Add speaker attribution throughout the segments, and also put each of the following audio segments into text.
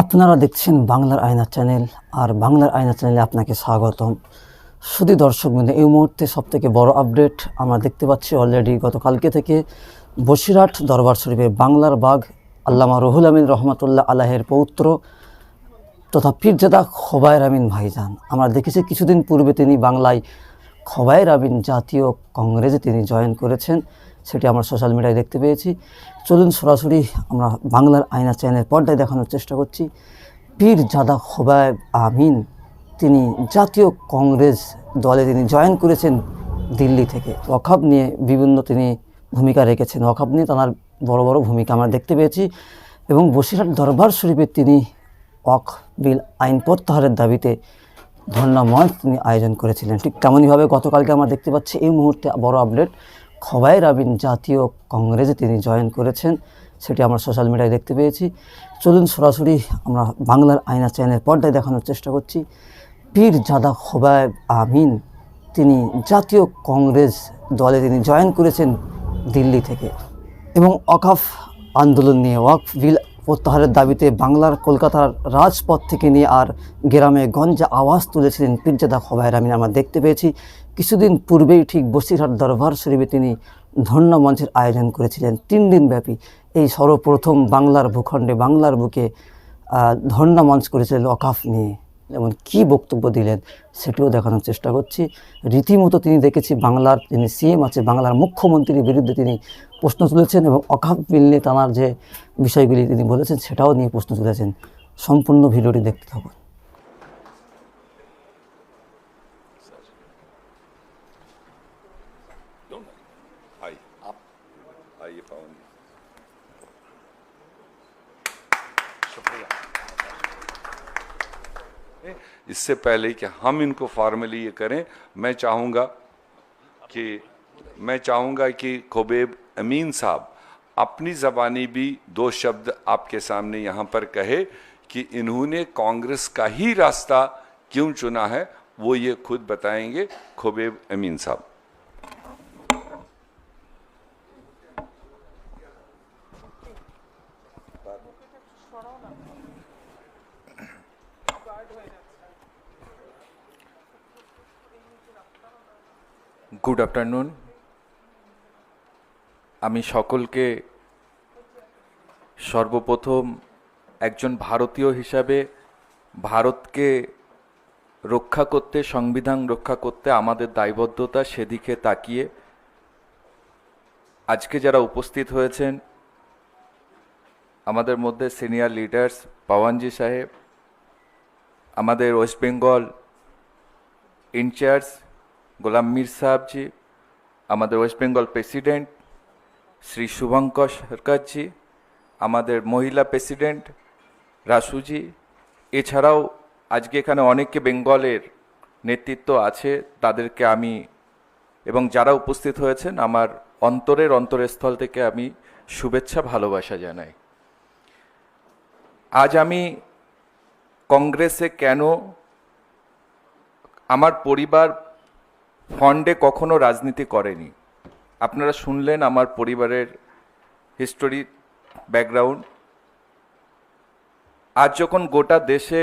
Speaker 1: আপনারা দেখছেন বাংলার আয়না চ্যানেল, আর বাংলার আয়না চ্যানেলে আপনাকে স্বাগতম। শুধু দর্শক বিন্দু, এই মুহূর্তে সবথেকে বড় আপডেট আমরা দেখতে পাচ্ছি অলরেডি গতকালকে থেকে। বসিরহাট দরবার শরীফে বাংলার বাঘ আল্লামা রহুল আমিন রহমতুল্লাহ আলাহের পৌত্র তথা পীরজাদা খোবায়ের আমিন ভাইজান। আমরা দেখেছি কিছুদিন পূর্বে তিনি বাংলায় খোবায়ের আমিন জাতীয় কংগ্রেসে তিনি জয়েন করেছেন, সেটি আমরা সোশ্যাল মিডিয়ায় দেখতে পেয়েছি। চলুন সরাসরি আমরা বাংলার আয়না চ্যানেলের পর্দায় দেখানোর চেষ্টা করছি। পীর জাদা খোবায়েব আমিন, তিনি জাতীয় কংগ্রেস দলে তিনি জয়েন করেছেন দিল্লি থেকে। ওয়াকাব নিয়ে বিভিন্ন তিনি ভূমিকা রেখেছেন। ওয়াকাব নিয়ে তাঁর বড় বড় ভূমিকা আমরা দেখতে পেয়েছি এবং বসিরহাট দরবার শরীফে তিনি ওয়াক বিল আইন প্রত্যাহারের দাবিতে মঞ্চ তিনি আয়োজন করেছিলেন। ঠিক তেমনইভাবে গতকালকে আমরা দেখতে পাচ্ছি এই মুহূর্তে বড় আপডেট খবায়ের আবিন জাতীয় কংগ্রেসে তিনি জয়েন করেছেন, সেটি আমরা সোশ্যাল মিডিয়ায় দেখতে পেয়েছি। চলুন সরাসরি আমরা বাংলার আয়না চ্যানেলের পর্দায় দেখানোর চেষ্টা করছি। পীর জাদা খোবায়েব আমিন, তিনি জাতীয় কংগ্রেস দলে তিনি জয়েন করেছেন দিল্লি থেকে। এবং অকাফ আন্দোলন নিয়ে, ওয়াকফ বিল প্রত্যাহারের দাবিতে বাংলার কলকাতার রাজপথ থেকে নিয়ে আর গ্রামে গঞ্জে আওয়াজ তুলেছিলেন পীরজাদা খবায়ের আমিন। আমরা দেখতে পেয়েছি, কিছুদিন পূর্বেই ঠিক বসিরহাট দরবার শরীফে তিনি ধন্য মঞ্চের আয়োজন করেছিলেন। তিন দিনব্যাপী এই সর্বপ্রথম বাংলার ভূখণ্ডে, বাংলার বুকে ধন্য মঞ্চ করেছিলেন অকাফ নিয়ে। যেমন কি বক্তব্য দিলেন সেটিও দেখানোর চেষ্টা করছি। রীতিমতো তিনি দেখেছি বাংলার তিনি সিএম আছে, বাংলার মুখ্যমন্ত্রীর বিরুদ্ধে তিনি প্রশ্ন তুলেছেন এবং অকাপ মিলনে তাঁর যে বিষয়গুলি তিনি বলেছেন সেটাও নিয়ে প্রশ্ন তুলেছেন। সম্পূর্ণ ভিডিওটি দেখতে থাকুন।
Speaker 2: इससे पहले कि हम इनको फॉर्मली ये करें, मैं चाहूँगा कि, मैं चाहूँगा कि खोबेब अमीन साहब अपनी ज़बानी भी दो शब्द आपके सामने यहाँ पर कहे कि इन्होंने कांग्रेस का ही रास्ता क्यों चुना है, वो ये खुद बताएँगे खोबेब अमीन साहब।
Speaker 3: গুড আফটারনুন আমি সকলকে সর্বপ্রথম একজন ভারতীয় হিসাবে ভারতকে রক্ষা করতে, সংবিধান রক্ষা করতে, আমাদের দায়বদ্ধতা সেদিকে তাকিয়ে আজকে যারা উপস্থিত হয়েছেন, আমাদের মধ্যে সিনিয়র লিডার্স পাওয়ানজি সাহেব, আমাদের West Bengal in-charge Golam Mir Sahibji, আমাদের West Bengal president Shri Shubhankar Sarkarji, আমাদের মহিলা প্রেসিডেন্ট রাসুজি। এছাড়াও আজকে এখানে অনেকে বেঙ্গলের নেতৃত্ব আছে, তাদেরকে আমি এবং যারা উপস্থিত হয়েছেন, আমার অন্তরের অন্তরস্থল থেকে আমি শুভেচ্ছা, ভালোবাসা জানাই। আজ আমি কংগ্রেসে কেন আমার পরিবার ফন্ডে কখনো রাজনীতি করেনি। আপনারা শুনলেন আমার পরিবারের হিস্টোরি ব্যাকগ্রাউন্ড আজ যখন গোটা দেশে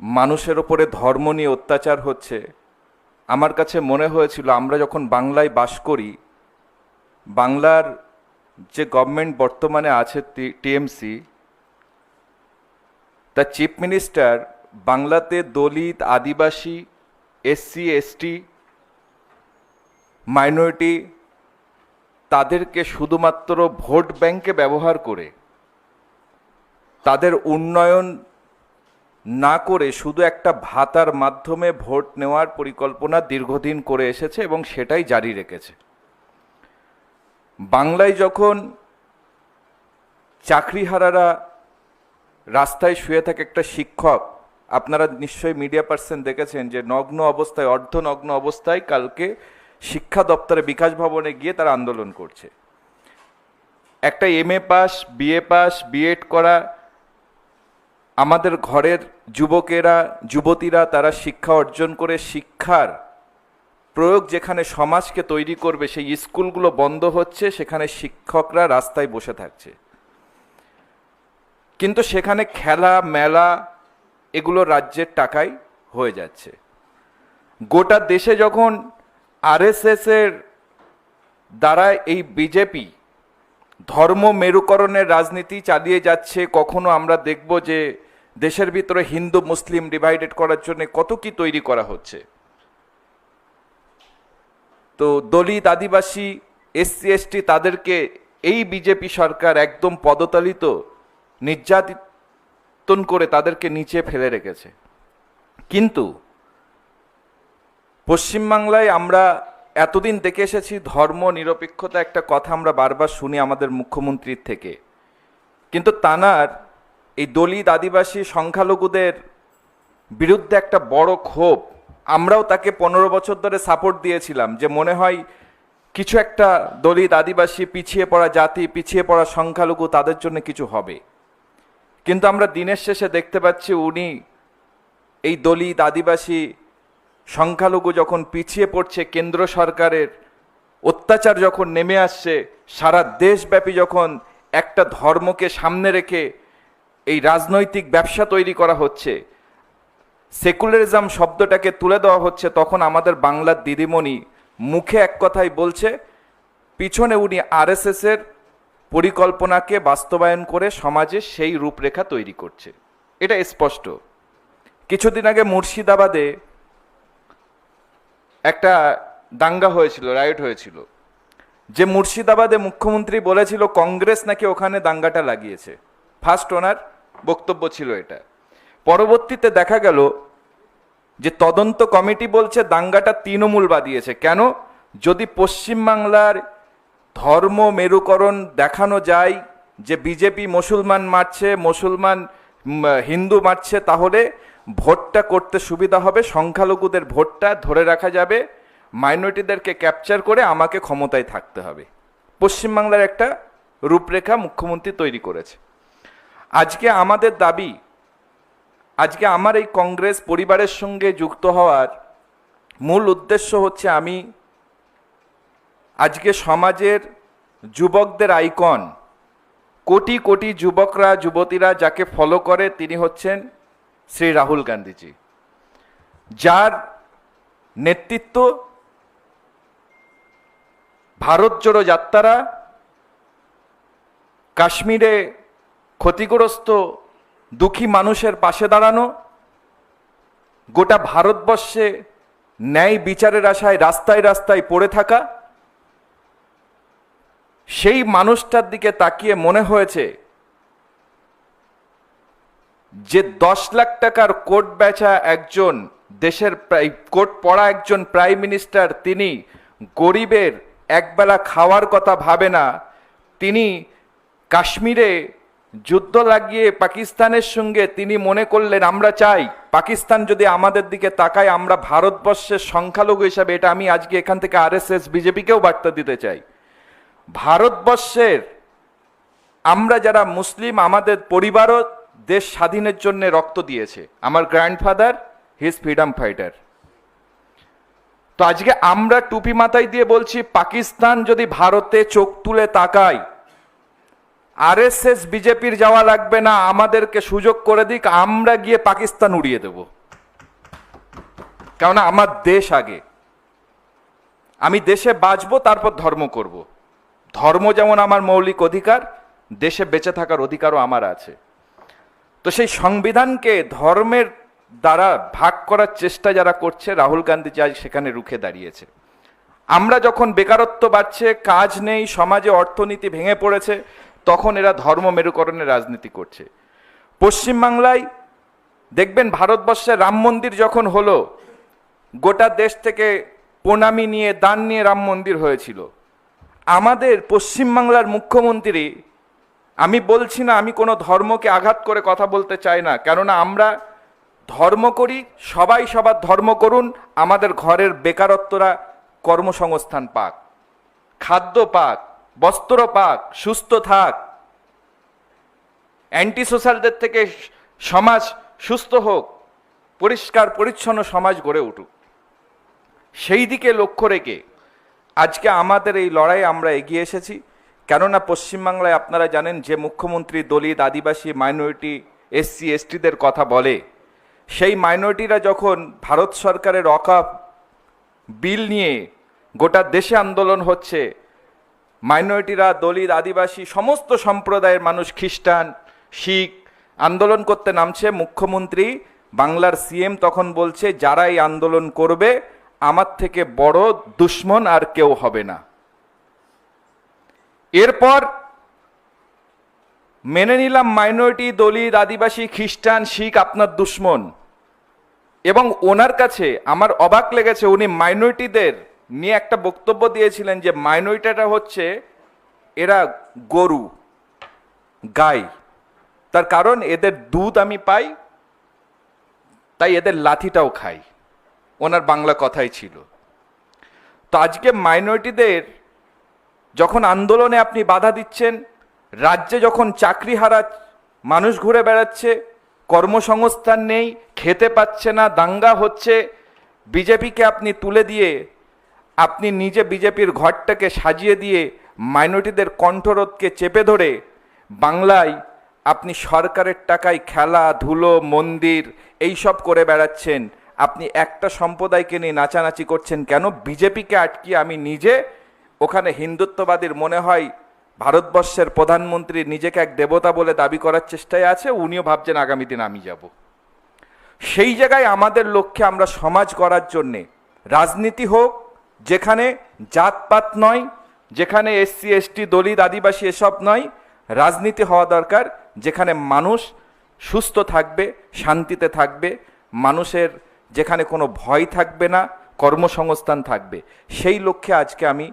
Speaker 3: মানুষের ওপরে ধর্ম নিয়ে অত্যাচার হচ্ছে, আমার কাছে মনে হয়েছিল আমরা যখন বাংলায় বাস করি, বাংলার যে গভর্নমেন্ট বর্তমানে আছে টিএমসি তা চিফ মিনিস্টার বাংলাতে Dalit, Adivasi, SC, ST minority তাদেরকে শুধুমাত্র ভোট ব্যাংকে ব্যবহার করে, তাদের উন্নয়ন না করে শুধু একটা ভাতার মাধ্যমে ভোট নেওয়ার পরিকল্পনা দীর্ঘদিন করে এসেছে এবং সেটাই জারি রেখেছে। বাংলায় যখন চাকরিহারারা রাস্তায় শুয়ে থাকে একটা শিক্ষক, আপনারা নিশ্চয়ই মিডিয়া পার্সন দেখেছেন যে নগ্ন অবস্থায়, অর্ধনগ্ন অবস্থায় কালকে শিক্ষা দপ্তরে বিকাশ ভবনে গিয়ে তারা আন্দোলন করছে। একটা M A pass BA pass BEd করা, আমাদের ঘরের যুবকেরা, যুবতীরা, তারা শিক্ষা অর্জন করে শিক্ষার প্রয়োগ যেখানে সমাজকে তৈরি করবে, সেই স্কুলগুলো বন্ধ হচ্ছে, সেখানে শিক্ষকরা রাস্তায় বসে থাকছে। কিন্তু সেখানে খেলা, মেলা, এগুলো রাজ্যের টাকায় হয়ে যাচ্ছে। গোটা দেশে যখন আরএসএস এর দ্বারা এই বিজেপি ধর্ম মেরুকরণের রাজনীতি চালিয়ে যাচ্ছে, কখনো আমরা দেখব যে দেশের ভিতরে হিন্দু, মুসলিম ডিভাইডেড করার জন্য কত কি তৈরি করা হচ্ছে। তো দলিত আদিবাসী, এসসি, এসটি তাদেরকে এই বিজেপি সরকার একদম পদতালিত নির্যাতন করে তাদেরকে নিচে ফেলে রেখেছে। কিন্তু পশ্চিমবাংলায় আমরা এতদিন দেখে এসেছি ধর্ম নিরপেক্ষতা একটা কথা আমরা বারবার শুনি আমাদের মুখ্যমন্ত্রীর থেকে। কিন্তু তানার এই দলিত আদিবাসী সংখ্যালঘুদের বিরুদ্ধে একটা বড় ক্ষোভ। আমরাও তাকে পনেরো বছর ধরে সাপোর্ট দিয়েছিলাম যে মনে হয় কিছু একটা দলিত আদিবাসী পিছিয়ে পড়া জাতি, পিছিয়ে পড়া সংখ্যালঘু তাদের জন্য কিছু হবে। কিন্তু আমরা দিনের শেষে দেখতে পাচ্ছি উনি এই দলিত আদিবাসী সংখ্যালঘু যখন পিছিয়ে পড়ছে, কেন্দ্র সরকারের অত্যাচার যখন নেমে আসছে, সারা দেশব্যাপী যখন একটা ধর্মকে সামনে রেখে এই রাজনৈতিক ব্যবসা তৈরি করা হচ্ছে, সেকুলারিজম শব্দটাকে তুলে দেওয়া হচ্ছে, তখন আমাদের বাংলার দিদিমণি মুখে এক কথাই বলছে, পিছনে উনি আরএসএস এর পরিকল্পনাকে বাস্তবায়ন করে সমাজে সেই রূপরেখা তৈরি করছে। এটা স্পষ্ট। কিছুদিন আগে মুর্শিদাবাদে একটা দাঙ্গা হয়েছিল রাইট হয়েছিল, যে মুর্শিদাবাদে মুখ্যমন্ত্রী বলেছিল কংগ্রেস নাকি ওখানে দাঙ্গাটা লাগিয়েছে। ফার্স্ট ওনার বক্তব্য ছিল এটা। পরবর্তীতে দেখা গেল যে তদন্ত কমিটি বলছে দাঙ্গাটা তৃণমূল বাদিয়েছে। কেন? যদি পশ্চিমবাংলার ধর্ম মেরুকরণ দেখানো যায়, যে বিজেপি মুসলমান মারছে, মুসলমান হিন্দু মারছে, তাহলে ভোটটা করতে সুবিধা হবে, সংখ্যালঘুদের ভোটটা ধরে রাখা যাবে, মাইনরিটিদেরকে ক্যাপচার করে আমাকে ক্ষমতায় থাকতে হবে। পশ্চিমবাংলার একটা রূপরেখা মুখ্যমন্ত্রী তৈরি করেছে। আজকে আমাদের দাবি, আজকে আমার এই কংগ্রেস পরিবারের সঙ্গে যুক্ত হওয়ার মূল উদ্দেশ্য হচ্ছে আমি আজকে সমাজের যুবকদের আইকন, কোটি কোটি যুবকরা, যুবতীরা যাকে ফলো করে, তিনি হচ্ছেন শ্রী রাহুল গান্ধীজি, যার নেতৃত্ব ভারত জোড়ো যাত্রারা কাশ্মীরে ক্ষতিগ্রস্ত দুঃখী মানুষের পাশে দাঁড়ানো, গোটা ভারতবর্ষে ন্যায় বিচারের আশায় রাস্তায় রাস্তায় পড়ে থাকা, সেই মানুষটার দিকে তাকিয়ে মনে হয়েছে যে দশ লাখ টাকার কোট বেচা একজন দেশের কোট পড়া একজন প্রাইম মিনিস্টার, তিনি গরিবের একবেলা খাওয়ার কথা ভাবে না। তিনি কাশ্মীরে যুদ্ধ লাগিয়ে পাকিস্তানের সঙ্গে তিনি মনে করলেন, আমরা চাই পাকিস্তান যদি আমাদের দিকে তাকায়, আমরা ভারতবর্ষের সংখ্যালঘু হিসাবে, এটা আমি আজকে এখান থেকে আরএসএস, বিজেপিকেও বার্তা দিতে চাই। ভারতবর্ষের আমরা যারা মুসলিম, আমাদের পরিবারও দেশ স্বাধীনের জন্য রক্ত দিয়েছে। আমার গ্র্যান্ডফাদার হিজ ফ্রিডম ফাইটার তো আজকে আমরা টুপি মাথায় দিয়ে বলছি, পাকিস্তান যদি ভারতে চোখ তুলে তাকায়, আরএসএস, বিজেপির যাওয়া লাগবে না, আমাদেরকে সুযোগ করে দিক, আমরা গিয়ে পাকিস্তান উড়িয়ে দেব। কেননা আমার দেশ আগে। আমি দেশে বাঁচবো, তারপর ধর্ম করব। ধর্ম যেমন আমার মৌলিক অধিকার, দেশে বেঁচে থাকার অধিকারও আমার আছে। তো সেই সংবিধানকে ধর্মের দ্বারা ভাগ করার চেষ্টা যারা করছে, রাহুল গান্ধী আজ সেখানে রুখে দাঁড়িয়েছে। আমরা যখন বেকারত্ব বাড়ছে, কাজ নেই, সমাজে অর্থনীতি ভেঙে পড়েছে, তখন এরা ধর্ম মেরুকরণের রাজনীতি করছে। পশ্চিমবাংলায় দেখবেন ভারতবর্ষে রাম মন্দির যখন হলো, গোটা দেশ থেকে প্রণামী নিয়ে, দান নিয়ে রাম মন্দির হয়েছিল। আমাদের পশ্চিমবাংলার মুখ্যমন্ত্রী আমি বলছি না আমি কোনো ধর্মকে আঘাত করে কথা বলতে চাই না, কেননা আমরা ধর্ম করি, সবাই সবার ধর্ম করুন, আমাদের ঘরের বেকারত্বরা কর্মসংস্থান পাক, খাদ্য পাক, বস্ত্র পাক, সুস্থ থাক। অ্যান্টি সোশ্যালদের থেকে সমাজ সুস্থ হোক, পরিষ্কার, পরিচ্ছন্ন সমাজ গড়ে উঠুক। সেই দিকে লক্ষ্য রেখে আজকে আমাদের এই লড়াই আমরা এগিয়ে এসেছি। কেননা পশ্চিমবাংলায় আপনারা জানেন যে মুখ্যমন্ত্রী, দলিত, আদিবাসী, মাইনরিটি, এসসি, এসটিদের কথা বলে। সেই মাইনরিটিরা যখন ভারত সরকারের অকাপ বিল নিয়ে গোটা দেশে আন্দোলন হচ্ছে, মাইনরিটিরা, দলিত, আদিবাসী, সমস্ত সম্প্রদায়ের মানুষ খ্রিস্টান, শিখ আন্দোলন করতে নামছে। মুখ্যমন্ত্রী, বাংলার সিএম তখন বলছে, যারা এই আন্দোলন করবে, আমার থেকে বড় দুশ্মন আর কেউ হবে না। এরপর মেনে নিলাম মাইনরিটি দলিত আদিবাসী খ্রিস্টান, শিখ, আপনার দুশ্মন। এবং ওনার কাছে আমার অবাক লেগেছে, উনি মাইনরিটিদের নিয়ে একটা বক্তব্য দিয়েছিলেন যে মাইনরিটিটা হচ্ছে এরা গরু, গাই। তার কারণ এদের দুধ আমি পাই, তাই এদের লাথিটাও খাই। ওনার বাংলা কথাই ছিল। তো আজকে মাইনরিটিদের যখন আন্দোলনে আপনি বাধা দিচ্ছেন, রাজ্যে যখন চাকরি হারা মানুষ ঘুরে বেড়াচ্ছে, কর্মসংস্থান নেই, খেতে পাচ্ছে না, দাঙ্গা হচ্ছে, বিজেপিকে আপনি তুলে দিয়ে, আপনি নিজে বিজেপির ঘরটাকে সাজিয়ে দিয়ে মাইনরিটিদের কণ্ঠরোধকে চেপে ধরে, বাংলায় আপনি সরকারের টাকায় খেলা, ধুলো, মন্দির এইসব করে বেড়াচ্ছেন, আপনি একটা সম্প্রদায়কে নিয়ে নাচানাচি করছেন কেন? বিজেপিকে আটকিয়ে আমি নিজে ওখানে হিন্দুত্ববাদীর মনে হয় ভারতবর্ষের প্রধানমন্ত্রী নিজেকে এক দেবতা বলে দাবি করার চেষ্টায় আছে, উনিও ভাবছেন আগামী দিন আমি যাব। সেই জায়গায় আমাদের লক্ষ্যে আমরা সমাজ করার জন্যে রাজনীতি হোক, যেখানে জাতপাত নয়, যেখানে এসসি, এসটি, দলিত, আদিবাসী এসব নয়, রাজনীতি হওয়া দরকার, যেখানে মানুষ সুস্থ থাকবে, শান্তিতে থাকবে, মানুষের যেখানে কোনো ভয় থাকবে না, কর্মসংস্থান থাকবে। সেই লক্ষ্যে আজকে আমি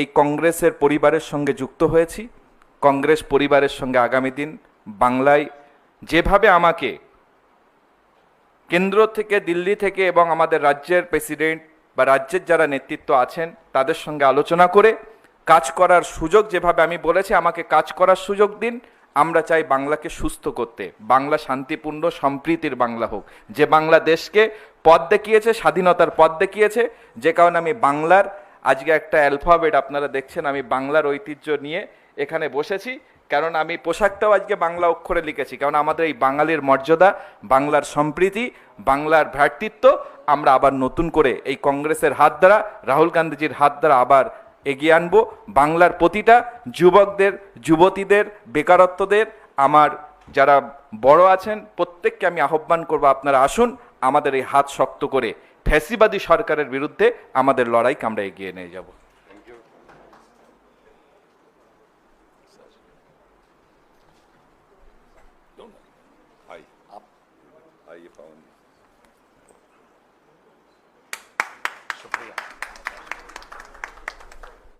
Speaker 3: এই কংগ্রেসের পরিবারের সঙ্গে যুক্ত হয়েছি। কংগ্রেস পরিবারের সঙ্গে আগামী দিন বাংলায় যেভাবে আমাকে কেন্দ্র থেকে, দিল্লি থেকে এবং আমাদের রাজ্যের প্রেসিডেন্ট বা রাজ্যের যারা নেতৃত্ব আছেন, তাদের সঙ্গে আলোচনা করে কাজ করার সুযোগ যেভাবে আমি বলেছি, আমাকে কাজ করার সুযোগ দিন। আমরা চাই বাংলাকে সুস্থ করতে। বাংলা শান্তিপূর্ণ, সম্প্রীতির বাংলা হোক। যে বাংলা দেশকে পথ দেখিয়েছে, স্বাধীনতার পথ দেখিয়েছে, যে কারণে আমি বাংলার আজকে একটা অ্যালফাবেট আপনারা দেখছেন, আমি বাংলার ঐতিহ্য নিয়ে এখানে বসেছি। কারণ আমি পোশাকটাও আজকে বাংলা অক্ষরে লিখেছি, কারণ আমাদের এই বাঙালির মর্যাদা, বাংলার সম্প্রীতি, বাংলার ভ্রাতৃত্ব, আমরা আবার নতুন করে এই কংগ্রেসের হাত দ্বারা, রাহুল গান্ধীজির হাত দ্বারা আবার এগিয়ে আনব। বাংলার প্রতিটা যুবকদের, যুবতীদের, বেকারত্বদের, আমার যারা বড় আছেন, প্রত্যেককে আমি আহ্বান করব আপনারা আসুন আমাদের এই হাত শক্ত করে ফ্যাসিবাদী সরকারের বিরুদ্ধে আমাদের লড়াইকে আমরা এগিয়ে নিয়ে যাব।